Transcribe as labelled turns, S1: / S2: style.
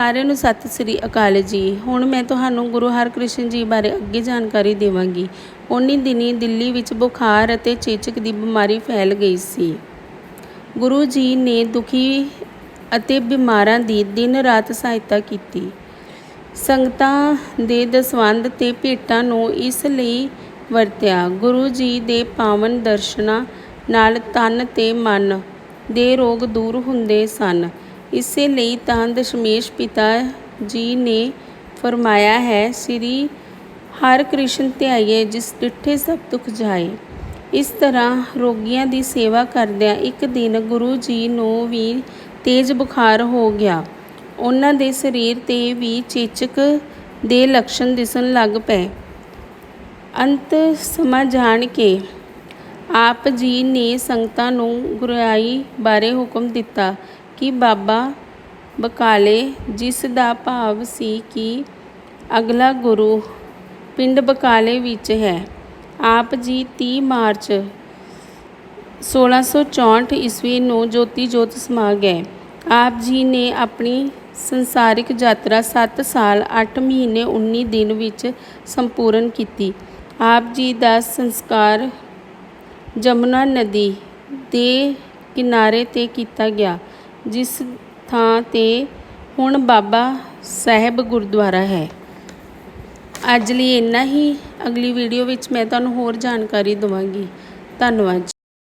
S1: ਸਾਰਿਆਂ ਨੂੰ ਸਤਿ ਸ੍ਰੀ ਅਕਾਲ ਜੀ। ਹੁਣ ਮੈਂ ਤੁਹਾਨੂੰ ਗੁਰੂ ਹਰਕ੍ਰਿਸ਼ਨ ਜੀ ਬਾਰੇ ਅੱਗੇ ਜਾਣਕਾਰੀ ਦੇਵਾਂਗੀ। ਉਨੀ ਦਿਨੀ ਦਿੱਲੀ ਵਿੱਚ ਬੁਖਾਰ ਅਤੇ ਚੇਚਕ ਦੀ ਬਿਮਾਰੀ ਫੈਲ ਗਈ ਸੀ। ਗੁਰੂ ਜੀ ਨੇ ਦੁਖੀ ਅਤੇ ਬਿਮਾਰਾਂ ਦੀ ਦਿਨ ਰਾਤ ਸਹਾਇਤਾ ਕੀਤੀ। ਸੰਗਤਾਂ ਦੇ ਦਸਵੰਧ ਤੇ ਭੇਟਾਂ ਨੂੰ ਇਸ ਲਈ ਵਰਤਿਆ। ਗੁਰੂ ਜੀ ਦੇ ਪਾਵਨ ਦਰਸ਼ਨਾਂ ਨਾਲ ਤਨ ਤੇ ਮਨ ਦੇ ਰੋਗ ਦੂਰ ਹੁੰਦੇ ਸਨ। ਇਸੇ ਲਈ ਤਾਂ ਦਸ਼ਮੇਸ਼ ਪਿਤਾ ਜੀ ਨੇ ਫਰਮਾਇਆ ਹੈ, ਸ੍ਰੀ ਹਰ ਕ੍ਰਿਸ਼ਨ ਧਿਆਈਏ, ਜਿਸ ਡਿੱਠੇ ਸਭ ਦੁਖ ਜਾਏ। ਇਸ ਤਰ੍ਹਾਂ ਰੋਗੀਆਂ ਦੀ ਸੇਵਾ ਕਰਦਿਆਂ ਇੱਕ ਦਿਨ ਗੁਰੂ ਜੀ ਨੂੰ ਵੀ ਤੇਜ਼ ਬੁਖਾਰ ਹੋ ਗਿਆ। ਉਹਨਾਂ ਦੇ ਸਰੀਰ ਤੇ ਵੀ ਚੇਚਕ ਦੇ ਲੱਛਣ ਦਿਸਣ ਲੱਗ ਪਏ। ਅੰਤ ਸਮਾਂ ਜਾਣ ਕੇ ਆਪ ਜੀ ਨੇ ਸੰਗਤਾਂ ਨੂੰ ਗੁਰਿਆਈ ਬਾਰੇ ਹੁਕਮ ਦਿੱਤਾ। ਕਿ ਬਾਬਾ ਬਕਾਲੇ ਜਿਸ ਦਾ ਭਾਵ ਸੀ ਕਿ ਅਗਲਾ ਗੁਰੂ ਪਿੰਡ ਬਕਾਲੇ ਵਿੱਚ ਹੈ। ਆਪ ਜੀ 30 ਮਾਰਚ 1664 ਈਸਵੀ ਨੂੰ ਜੋਤੀ ਜੋਤ ਸਮਾ ਗਏ। ਆਪ ਜੀ ਨੇ ਆਪਣੀ ਸੰਸਾਰਿਕ ਯਾਤਰਾ 7 ਸਾਲ 8 ਮਹੀਨੇ 19 ਦਿਨ ਵਿੱਚ ਸੰਪੂਰਨ ਕੀਤੀ। ਆਪ ਜੀ ਦਾ ਸੰਸਕਾਰ ਜਮੁਨਾ ਨਦੀ ਦੇ ਕਿਨਾਰੇ ਤੇ ਕੀਤਾ ਗਿਆ। ਜਿਸ ਥਾਂ ਤੇ ਹੁਣ ਬਾਬਾ ਸਾਹਿਬ ਗੁਰਦੁਆਰਾ ਹੈ। ਅੱਜ ਲਈ ਇੰਨਾ ਹੀ। ਅਗਲੀ ਵੀਡੀਓ ਵਿੱਚ ਮੈਂ ਤੁਹਾਨੂੰ ਹੋਰ ਜਾਣਕਾਰੀ ਦਵਾਂਗੀ। ਧੰਨਵਾਦ ਜੀ।